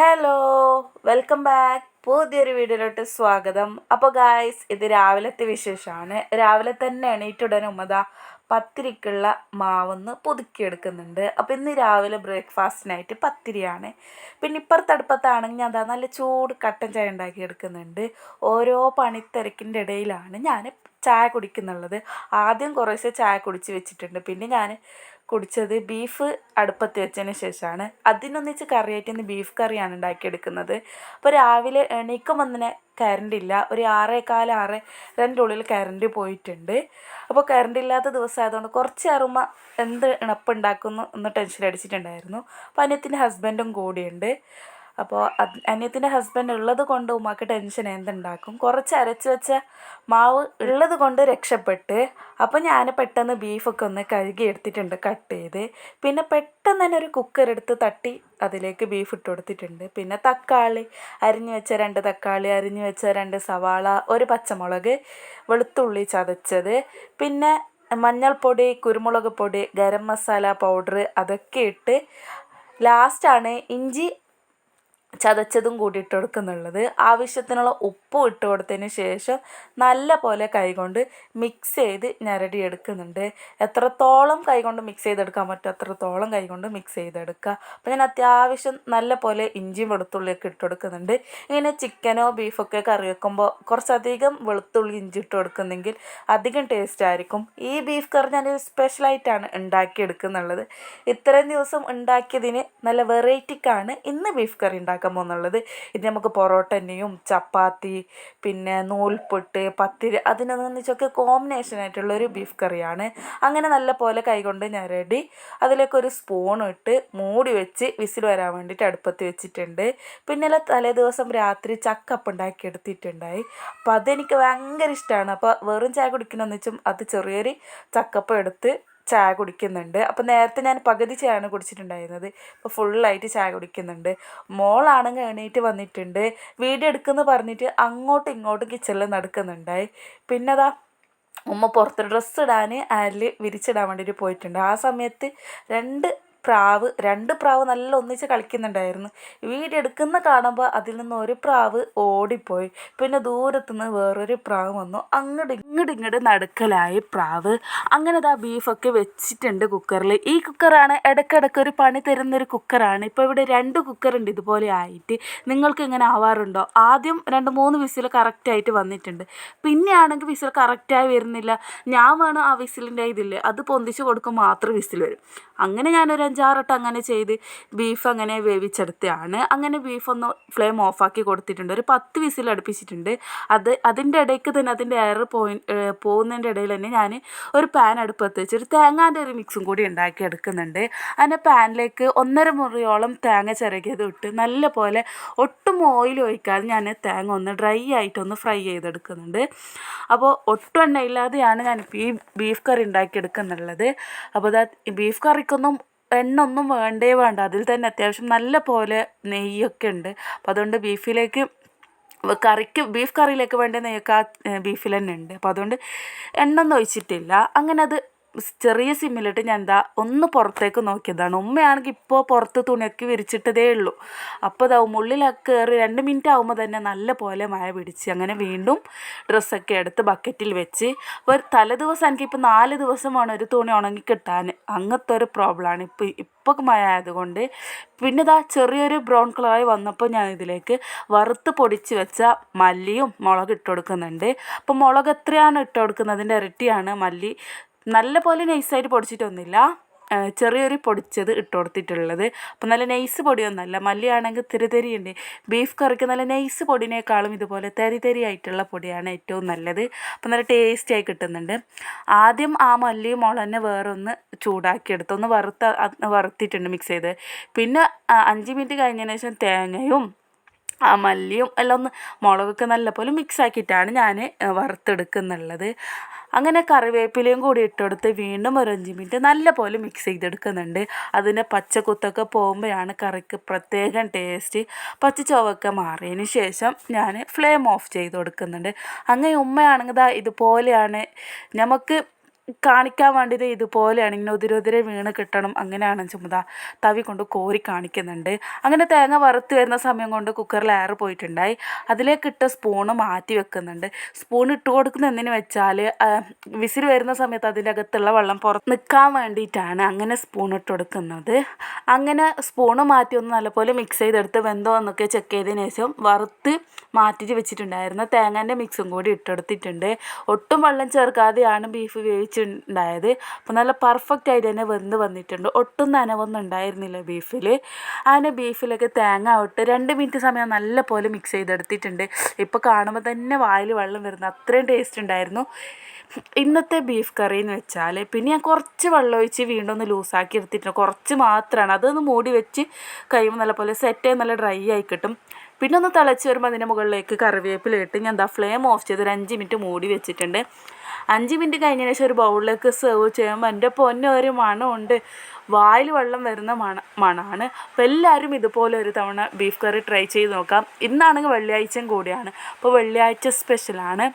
Hello welcome back പുതിയൊരു വീഡിയോയിലോട്ട് സ്വാഗതം. അപ്പോൾ ഗായ്സ് ഇത് രാവിലത്തെ വിശേഷമാണ്. രാവിലെ തന്നെ എണീറ്റുടനെ ഉമ്മത പത്തിരിക്കുള്ള മാവൊന്ന് പുതുക്കിയെടുക്കുന്നുണ്ട്. അപ്പോൾ ഇന്ന് രാവിലെ ബ്രേക്ക്ഫാസ്റ്റിനായിട്ട് പത്തിരിയാണ്. പിന്നെ ഇപ്പുറത്തടുപ്പത്താണെങ്കിൽ ദാ നല്ല ചൂട് കട്ടൻ ചായ ഉണ്ടാക്കി എടുക്കുന്നുണ്ട് ഓരോ പണിത്തിരക്കിന്റെ ഇടയിലാണ് ഞാൻ ചായ കുടിക്കുന്നുള്ളത്. ആദ്യം കുറേശ്ശെ ചായ കുടിച്ച് വെച്ചിട്ടുണ്ട്. പിന്നെ ഞാൻ കുടിച്ചത് ബീഫ് അടുപ്പത്ത് വെച്ചതിന് ശേഷമാണ്. അതിനൊന്നിച്ച് കറിയായിട്ട് ഇന്ന് ബീഫ് കറിയാണ് ഉണ്ടാക്കിയെടുക്കുന്നത്. അപ്പോൾ രാവിലെ എണീക്കുമ്പോൾ തന്നെ കറണ്ട് ഇല്ല. ഒരു ആറേകാൽ ആറ് രണ്ടിന്റെ ഉള്ളിൽ കറണ്ട് പോയിട്ടുണ്ട്. അപ്പോൾ കറണ്ട് ഇല്ലാത്ത ദിവസമായതുകൊണ്ട് കുറച്ച് അറുമ്മ എന്ത് ഇണപ്പുണ്ടാക്കുന്നു എന്ന് ടെൻഷൻ അടിച്ചിട്ടുണ്ടായിരുന്നു. അപ്പോൾ അനിയത്തിന്റെ ഹസ്ബൻഡും കൂടിയുണ്ട്. അപ്പോൾ അത് അനിയത്തിന്റെ ഹസ്ബൻഡ് ഉള്ളത് കൊണ്ട് ഉമ്മാക്ക് ടെൻഷൻ എന്തുണ്ടാക്കും? കുറച്ച് അരച്ച് വെച്ച മാവ് ഉള്ളത് കൊണ്ട് രക്ഷപ്പെട്ട് അപ്പോൾ ഞാൻ പെട്ടെന്ന് ബീഫൊക്കെ ഒന്ന് കഴുകി എടുത്തിട്ടുണ്ട് കട്ട് ചെയ്ത്. പിന്നെ പെട്ടെന്ന് തന്നെ ഒരു കുക്കർ എടുത്ത് തട്ടി അതിലേക്ക് ബീഫ് ഇട്ട് കൊടുത്തിട്ടുണ്ട്. പിന്നെ തക്കാളി അരിഞ്ഞു വെച്ച രണ്ട് തക്കാളി അരിഞ്ഞു വെച്ച രണ്ട് സവാള ഒരു പച്ചമുളക് വെളുത്തുള്ളി ചതച്ചത്. പിന്നെ മഞ്ഞൾപ്പൊടി കുരുമുളക് പൊടി ഗരം മസാല പൗഡർ അതൊക്കെ ഇട്ട് ലാസ്റ്റാണ് ഇഞ്ചി ചതച്ചതും കൂടി ഇട്ട് കൊടുക്കുന്നുള്ളത് ആവശ്യത്തിനുള്ള ഉപ്പും ഇട്ട് കൊടുത്തതിന് ശേഷം നല്ല പോലെ കൈകൊണ്ട് മിക്സ് ചെയ്ത് ഞരടി എടുക്കുന്നുണ്ട് എത്രത്തോളം കൈകൊണ്ട് മിക്സ് ചെയ്തെടുക്കാൻ പറ്റും അത്രത്തോളം കൈകൊണ്ട് മിക്സ് ചെയ്തെടുക്കുക. അപ്പോൾ ഞാൻ അത്യാവശ്യം നല്ല പോലെ ഇഞ്ചിയും വെളുത്തുള്ളിയൊക്കെ ഇട്ട് കൊടുക്കുന്നുണ്ട് ഇങ്ങനെ ചിക്കനോ ബീഫൊക്കെ കറി വെക്കുമ്പോൾ കുറച്ചധികം വെളുത്തുള്ളി ഇഞ്ചി ഇട്ട് കൊടുക്കുന്നെങ്കിൽ അധികം ടേസ്റ്റ് ആയിരിക്കും. ഈ ബീഫ് കറി ഞാൻ സ്പെഷ്യലായിട്ടാണ് ഉണ്ടാക്കിയെടുക്കുന്നുള്ളത്. ഇത്രയും ദിവസം ഉണ്ടാക്കിയതിന് നല്ല വെറൈറ്റിക്കാണ് ഇന്ന് ബീഫ് കറി ഉണ്ടാക്കാൻ പോകുന്നുള്ളത്. ഇത് നമുക്ക് പൊറോട്ടന്നെയും ചപ്പാത്തി പിന്നെ നൂൽപുട്ട് പത്തിരി അതിനൊന്നിച്ചൊക്കെ കോമ്പിനേഷൻ ആയിട്ടുള്ളൊരു ബീഫ് കറിയാണ്. അങ്ങനെ നല്ല പോലെ കൈകൊണ്ട് ഞരടി അതിലേക്ക് ഒരു സ്പൂൺ ഇട്ട് മൂടി വെച്ച് വിസിൽ വരാൻ വേണ്ടിയിട്ട് അടുപ്പത്ത് വെച്ചിട്ടുണ്ട്. പിന്നെ തലേ ദിവസം രാത്രി ചക്കപ്പ് ഉണ്ടാക്കി എടുത്തിട്ടുണ്ടായി. അപ്പോൾ അതെനിക്ക് ഭയങ്കര ഇഷ്ടമാണ് അപ്പോൾ വെറും ചായ കുടിക്കണമെന്ന് വെച്ചും അത് ചെറിയൊരു ചക്കപ്പം എടുത്ത് ചായ കുടിക്കുന്നുണ്ട്. അപ്പോൾ നേരത്തെ ഞാൻ പകുതി ചായയാണ് കുടിച്ചിട്ടുണ്ടായിരുന്നത്. ഇപ്പോൾ ഫുള്ളായിട്ട് ചായ കുടിക്കുന്നുണ്ട്. മോളാണെങ്കിൽ എണീറ്റ് വന്നിട്ടുണ്ട്. വീഡിയോ എടുക്കുമെന്ന് പറഞ്ഞിട്ട് അങ്ങോട്ടും ഇങ്ങോട്ടും കിച്ചണിൽ നടക്കുന്നുണ്ടായി. പിന്നെ അതാ ഉമ്മ പുറത്ത് ഡ്രസ്സ് ഇടാൻ അയലിൽ വിരിച്ചിടാൻ വേണ്ടിയിട്ട് പോയിട്ടുണ്ട്. ആ സമയത്ത് രണ്ട് പ്രാവ് രണ്ട് പ്രാവ് നല്ല ഒന്നിച്ച് കളിക്കുന്നുണ്ടായിരുന്നു. വീഡിയോ എടുക്കുന്ന കാണുമ്പോൾ അതിൽ നിന്ന് ഒരു പ്രാവ് ഓടിപ്പോയി. പിന്നെ ദൂരത്തുനിന്ന് വേറൊരു പ്രാവ് വന്നു. അങ്ങോട്ട് ഇങ്ങോട്ട് ഇങ്ങോട്ട് നടുക്കലായി പ്രാവ്. അങ്ങനെ ആ ബീഫൊക്കെ വെച്ചിട്ടുണ്ട് കുക്കറിൽ ഈ കുക്കറാണ് ഇടയ്ക്കിടയ്ക്ക് ഒരു പണി തരുന്നൊരു കുക്കറാണ് ഇപ്പോൾ ഇവിടെ രണ്ട് കുക്കറുണ്ട് ഇതുപോലെ ആയിട്ട്. നിങ്ങൾക്ക് ഇങ്ങനെ ആവാറുണ്ടോ? ആദ്യം രണ്ട് മൂന്ന് വിസിൽ കറക്റ്റായിട്ട് വന്നിട്ടുണ്ട്. പിന്നെ ആണെങ്കിൽ വിസിൽ കറക്റ്റായി വരുന്നില്ല. ഞാൻ വേണം ആ വിസിലിന്റെ ഇതില്ലേ അത് പൊന്തിച്ച് കൊടുക്കുമ്പോൾ മാത്രം വിസിൽ വരും. അങ്ങനെ ഞാനൊരു അഞ്ചാറട്ടം അങ്ങനെ ചെയ്ത് ബീഫ് അങ്ങനെ വേവിച്ചെടുത്തതാണ് അങ്ങനെ ബീഫ് ഒന്ന് ഫ്ലെയിം ഓഫാക്കി കൊടുത്തിട്ടുണ്ട്. ഒരു പത്ത് വിസിൽ അടുപ്പിച്ചിട്ടുണ്ട്. അത് അതിന്റെ ഇടയ്ക്ക് തന്നെ അതിന്റെ എയർ പോയി പോകുന്നതിന്റെ ഇടയിൽ തന്നെ ഞാൻ ഒരു പാൻ അടുപ്പത്ത് വെച്ച് ഒരു തേങ്ങാന്റെ ഒരു മിക്സും കൂടി ഉണ്ടാക്കി എടുക്കുന്നുണ്ട്. അതിന്റെ പാനിലേക്ക് ഒന്നര മുറിയോളം തേങ്ങ ചിരകിയത് ഇട്ട് നല്ല പോലെ ഒട്ടും ഓയിൽ ഒഴിക്കാതെ ഞാൻ തേങ്ങ ഒന്ന് ഡ്രൈ ആയിട്ടൊന്ന് ഫ്രൈ ചെയ്തെടുക്കുന്നുണ്ട്. അപ്പോൾ ഒട്ടും എണ്ണയില്ലാതെയാണ് ഞാനിപ്പോൾ ഈ ബീഫ് കറി ഉണ്ടാക്കിയെടുക്കുന്നുള്ളത്. അപ്പോൾ ബീഫ് കറിക്കൊന്നും എണ്ണ ഒന്നും വേണ്ടേ വേണ്ട. അതിൽ തന്നെ അത്യാവശ്യം നല്ല പോലെ നെയ്യൊക്കെ ഉണ്ട്. അപ്പോൾ അതുകൊണ്ട് ബീഫിലേക്ക് കറിക്ക് ബീഫ് കറിയിലേക്ക് വേണ്ട നെയ്യൊക്കെ ആ ബീഫിൽ തന്നെ ഉണ്ട്. അപ്പോൾ അതുകൊണ്ട് എണ്ണ ഒന്നും ഒഴിച്ചിട്ടില്ല. അങ്ങനെ അത് ചെറിയ സിമ്മിലിട്ട് ഞാൻ എന്താ ഒന്ന് പുറത്തേക്ക് നോക്കിയതാണ്. ഉമ്മയാണെങ്കിൽ ഇപ്പോൾ പുറത്ത് തുണിയൊക്കെ വിരിച്ചിട്ടതേ ഉള്ളൂ. അപ്പോൾ ഇതാവും ഉള്ളിലൊക്കെ കയറി രണ്ട് മിനിറ്റ് ആകുമ്പോൾ തന്നെ നല്ല പോലെ മഴ പിടിച്ച് അങ്ങനെ വീണ്ടും ഡ്രസ്സൊക്കെ എടുത്ത് ബക്കറ്റിൽ വെച്ച് ഒരു തലേദിവസം എനിക്കിപ്പോൾ നാല് ദിവസമാണ് ഒരു തുണി ഉണങ്ങി കിട്ടാൻ അങ്ങനത്തെ ഒരു പ്രോബ്ലമാണ് ഇപ്പോൾ ഇപ്പോൾ മഴ ആയതുകൊണ്ട് പിന്നെ ഇതാ ചെറിയൊരു ബ്രൗൺ കളറായി വന്നപ്പോൾ ഞാൻ ഇതിലേക്ക് വറുത്ത് പൊടിച്ച് വെച്ച മല്ലിയും മുളക് ഇട്ട് കൊടുക്കുന്നുണ്ട്. അപ്പോൾ മുളക് എത്രയാണ് ഇട്ട് കൊടുക്കുന്നതിന്റെ ഇരട്ടിയാണ് മല്ലി നല്ല പോലെ നൈസായിട്ട് പൊടിച്ചിട്ടൊന്നുമില്ല. ചെറിയൊരു പൊടിച്ചത് ഇട്ട് കൊടുത്തിട്ടുള്ളത് അപ്പം നല്ല നൈസ് പൊടിയൊന്നുമല്ല. മല്ലിയാണെങ്കിൽ തിരി തിരിയുണ്ട് ബീഫ് കറിക്ക് നല്ല നൈസ് പൊടിനേക്കാളും ഇതുപോലെ തരി തരി ആയിട്ടുള്ള പൊടിയാണ് ഏറ്റവും നല്ലത്. അപ്പം നല്ല ടേസ്റ്റിയായി കിട്ടുന്നുണ്ട്. ആദ്യം ആ മല്ലിയും മുളന്നെ വേറൊന്ന് ചൂടാക്കിയെടുത്ത്. ഒന്ന് വറുത്ത വറുത്തിട്ടുണ്ട് മിക്സ് ചെയ്ത്. പിന്നെ അഞ്ച് മിനിറ്റ് കഴിഞ്ഞതിന് ശേഷം തേങ്ങയും ആ മല്ലിയും എല്ലാം ഒന്ന് മുളകൊക്കെ നല്ലപോലെ മിക്സ് ആക്കിയിട്ടാണ് ഞാൻ വറുത്തെടുക്കുന്നുള്ളത്. അങ്ങനെ കറിവേപ്പിലയും കൂടി ഇട്ടെടുത്ത് വീണ്ടും ഒരു അഞ്ച് മിനിറ്റ് നല്ല പോലെ മിക്സ് ചെയ്തെടുക്കുന്നുണ്ട്. അതിന്റെ പച്ചക്കുത്തൊക്കെ പോകുമ്പോഴാണ് കറിക്ക് പ്രത്യേകം ടേസ്റ്റ് പച്ച ചുവക്കെ മാറിയതിന് ശേഷം ഞാൻ ഫ്ലെയിം ഓഫ് ചെയ്ത് കൊടുക്കുന്നുണ്ട്. അങ്ങനെ ഉമ്മയാണെങ്കിൽ ഇതാ ഇതുപോലെയാണ്. നമുക്ക് കാണിക്കാൻ വേണ്ടിയത് ഇതുപോലെയാണ് ഇങ്ങനെ ഉതിരുതിരെ വീണ് കിട്ടണം അങ്ങനെയാണ് ചുമത. തവി കൊണ്ട് കോരി കാണിക്കുന്നുണ്ട്. അങ്ങനെ തേങ്ങ വറുത്ത് വരുന്ന സമയം കൊണ്ട് കുക്കറിൽ എയർ പോയിട്ടുണ്ടായി. അതിലേക്ക് ഇട്ട സ്പൂണ് മാറ്റി വെക്കുന്നുണ്ട്. സ്പൂൺ ഇട്ട് കൊടുക്കുന്ന എന്തിനു വെച്ചാൽ വിസിൽ വരുന്ന സമയത്ത് അതിന്റെ അകത്തുള്ള വെള്ളം പുറത്ത് നിൽക്കാൻ വേണ്ടിയിട്ടാണ് അങ്ങനെ സ്പൂൺ ഇട്ട് കൊടുക്കുന്നത്. അങ്ങനെ സ്പൂണ് മാറ്റി ഒന്ന് നല്ലപോലെ മിക്സ് ചെയ്തെടുത്ത് വെന്തോ എന്നൊക്കെ ചെക്ക് ചെയ്തതിന് ശേഷം വറുത്ത് മാറ്റിയിട്ട് വെച്ചിട്ടുണ്ടായിരുന്നു. തേങ്ങേന്റെ മിക്സും കൂടി ഇട്ടെടുത്തിട്ടുണ്ട് ഒട്ടും വെള്ളം ചേർക്കാതെയാണ് ബീഫ് വേവിച്ചിട്ടുണ്ടായത് അപ്പോൾ നല്ല പെർഫെക്റ്റ് ആയിട്ട് തന്നെ വെന്ത് വന്നിട്ടുണ്ട്. ഒട്ടും നനവൊന്നും ഉണ്ടായിരുന്നില്ല ബീഫിൽ അങ്ങനെ ബീഫിലൊക്കെ തേങ്ങ ഇട്ട് രണ്ട് മിനിറ്റ് സമയം നല്ല പോലെ മിക്സ് ചെയ്തെടുത്തിട്ടുണ്ട്. ഇപ്പോൾ കാണുമ്പോൾ തന്നെ വായിൽ വെള്ളം വരുന്നു അത്രയും ടേസ്റ്റ് ഉണ്ടായിരുന്നു. ഇന്നത്തെ ബീഫ് കറി എന്ന് വെച്ചാൽ പിന്നെ ഞാൻ കുറച്ച് വെള്ളം ഒഴിച്ച് വീണ്ടും ഒന്ന് ലൂസാക്കി എടുത്തിട്ടുണ്ട്. കുറച്ച് മാത്രമാണ് അതൊന്ന് മൂടി വെച്ച് കഴിയുമ്പോൾ നല്ലപോലെ സെറ്റ് നല്ല ഡ്രൈ ആയി കിട്ടും. പിന്നെ ഒന്ന് തിളച്ച് വരുമ്പോൾ അതിന്റെ മുകളിലേക്ക് കറിവേപ്പില ഇട്ട് ഞാൻ എന്താ ഫ്ലെയിം ഓഫ് ചെയ്ത് ഒരു അഞ്ച് മിനിറ്റ് മൂടി വെച്ചിട്ടുണ്ട്. അഞ്ച് മിനിറ്റ് കഴിഞ്ഞ ശേഷം ഒരു ബൗളിലേക്ക് സെർവ് ചെയ്യുമ്പോൾ എന്റെ പൊന്നെ ഒരു മണമുണ്ട്. വായിൽ വെള്ളം വരുന്ന മണ മണമാണ് അപ്പോൾ എല്ലാവരും ഇതുപോലെ ഒരു തവണ ബീഫ് കറി ട്രൈ ചെയ്ത് നോക്കാം. ഇന്നാണെങ്കിൽ വെള്ളിയാഴ്ചയും കൂടിയാണ്. അപ്പോൾ വെള്ളിയാഴ്ച സ്പെഷ്യലാണ്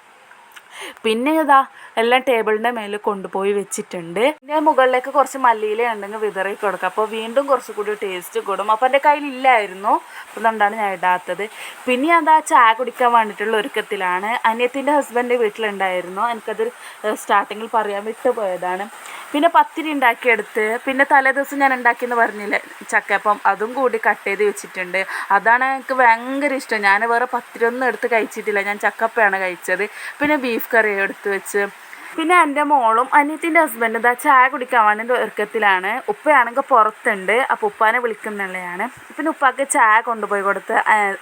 പിന്നെ ഇതാ എല്ലാം ടേബിളിന്റെ മേലെ കൊണ്ടുപോയി വെച്ചിട്ടുണ്ട്. പിന്നെ മുകളിലേക്ക് കുറച്ച് മല്ലിയില ഉണ്ടെങ്കിൽ വിതറി കൊടുക്കുക അപ്പോൾ വീണ്ടും കുറച്ച് കൂടി ടേസ്റ്റ് കൂടും. അപ്പോൾ എന്റെ കയ്യിലില്ലായിരുന്നു അതുകൊണ്ടാണ് ഞാൻ ഇടാത്തത്. പിന്നെ അതാ ചായ കുടിക്കാൻ വേണ്ടിയിട്ടുള്ള ഒരുക്കത്തിലാണ്. അനിയത്തിന്റെ ഹസ്ബൻഡ് വീട്ടിലുണ്ടായിരുന്നു. എനിക്കത് സ്റ്റാർട്ടിങ്ങിൽ പറയാൻ വിട്ടുപോയതാണ്. പിന്നെ പത്തിരി ഉണ്ടാക്കിയെടുത്ത് പിന്നെ തലേ ദിവസം ഞാൻ ഉണ്ടാക്കിയെന്ന് പറഞ്ഞില്ലേ ചക്കപ്പം അതും കൂടി കട്ട് ചെയ്ത് വെച്ചിട്ടുണ്ട്. അതാണ് എനിക്ക് ഭയങ്കര ഇഷ്ടം. ഞാൻ വേറെ പത്തിരി ഒന്നും എടുത്ത് കഴിച്ചിട്ടില്ല. ഞാൻ ചക്കപ്പയാണ് കഴിച്ചത്. പിന്നെ ബീഫ് കറി എടുത്ത് വെച്ച്. പിന്നെ എന്റെ മോളും അനിയത്തിന്റെ ഹസ്ബൻഡ് ഇതാ ചായ കുടിക്കാൻ വേണ്ടി ഒരുക്കത്തിലാണ്. ഉപ്പയാണെങ്കിൽ പുറത്തുണ്ട്. അപ്പോൾ ഉപ്പാനെ വിളിക്കുന്നുള്ളതാണ്. പിന്നെ ഉപ്പാക്ക് ചായ കൊണ്ടുപോയി കൊടുത്ത്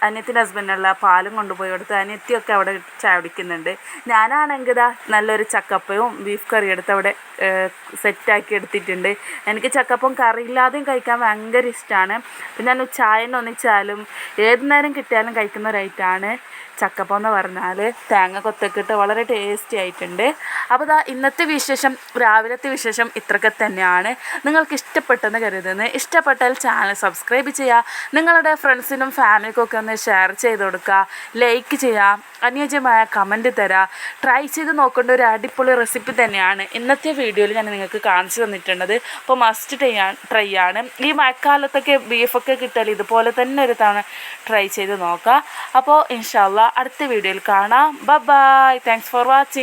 അനിയത്തിന്റെ ഹസ്ബൻഡുള്ള പാലും കൊണ്ടുപോയി കൊടുത്ത് അനിയത്തിയൊക്കെ അവിടെ ചായ കുടിക്കുന്നുണ്ട്. ഞാനാണെങ്കിൽ ഇതാ നല്ലൊരു ചക്കപ്പയും ബീഫ് കറി എടുത്ത് അവിടെ സെറ്റാക്കി എടുത്തിട്ടുണ്ട്. എനിക്ക് ചക്കപ്പം കറിയില്ലാതെയും കഴിക്കാൻ ഭയങ്കര ഇഷ്ടമാണ് പിന്നെ ഞാൻ ചായനെ ഒന്നിച്ചാലും ഏത് നേരം കിട്ടിയാലും കഴിക്കുന്ന ഒരു ഐറ്റമാണ് ചക്കപ്പം എന്ന് പറഞ്ഞാൽ തേങ്ങ കൊത്തൊക്കെ ഇട്ട് വളരെ ടേസ്റ്റി ആയിട്ടുണ്ട്. അപ്പോൾ ഇതാ ഇന്നത്തെ വിശേഷം രാവിലത്തെ വിശേഷം ഇത്രയൊക്കെ തന്നെയാണ്. നിങ്ങൾക്ക് ഇഷ്ടപ്പെട്ടെന്ന് കരുതുന്നത് ഇഷ്ടപ്പെട്ടാൽ ചാനൽ സബ്സ്ക്രൈബ് ചെയ്യുക. നിങ്ങളുടെ ഫ്രണ്ട്സിനും ഫാമിലിക്കും ഒക്കെ ഒന്ന് ഷെയർ ചെയ്ത് കൊടുക്കുക. ലൈക്ക് ചെയ്യുക. അനുയോജ്യമായ കമന്റ് തരാം. ട്രൈ ചെയ്ത് നോക്കേണ്ട ഒരു അടിപൊളി റെസിപ്പി തന്നെയാണ് ഇന്നത്തെ വീഡിയോയിൽ ഞാൻ നിങ്ങൾക്ക് കാണിച്ചു തന്നിട്ടുള്ളത്. അപ്പോൾ മസ്റ്റ് ട്രൈ ആണ് ഈ മഴക്കാലത്തൊക്കെ ബീഫൊക്കെ കിട്ടിയാൽ ഇതുപോലെ തന്നെ ഒരു തവണ ട്രൈ ചെയ്ത് നോക്കാം അപ്പോൾ ഇൻഷാല്ല അടുത്ത വീഡിയോയിൽ കാണാം. Bye thanks for watching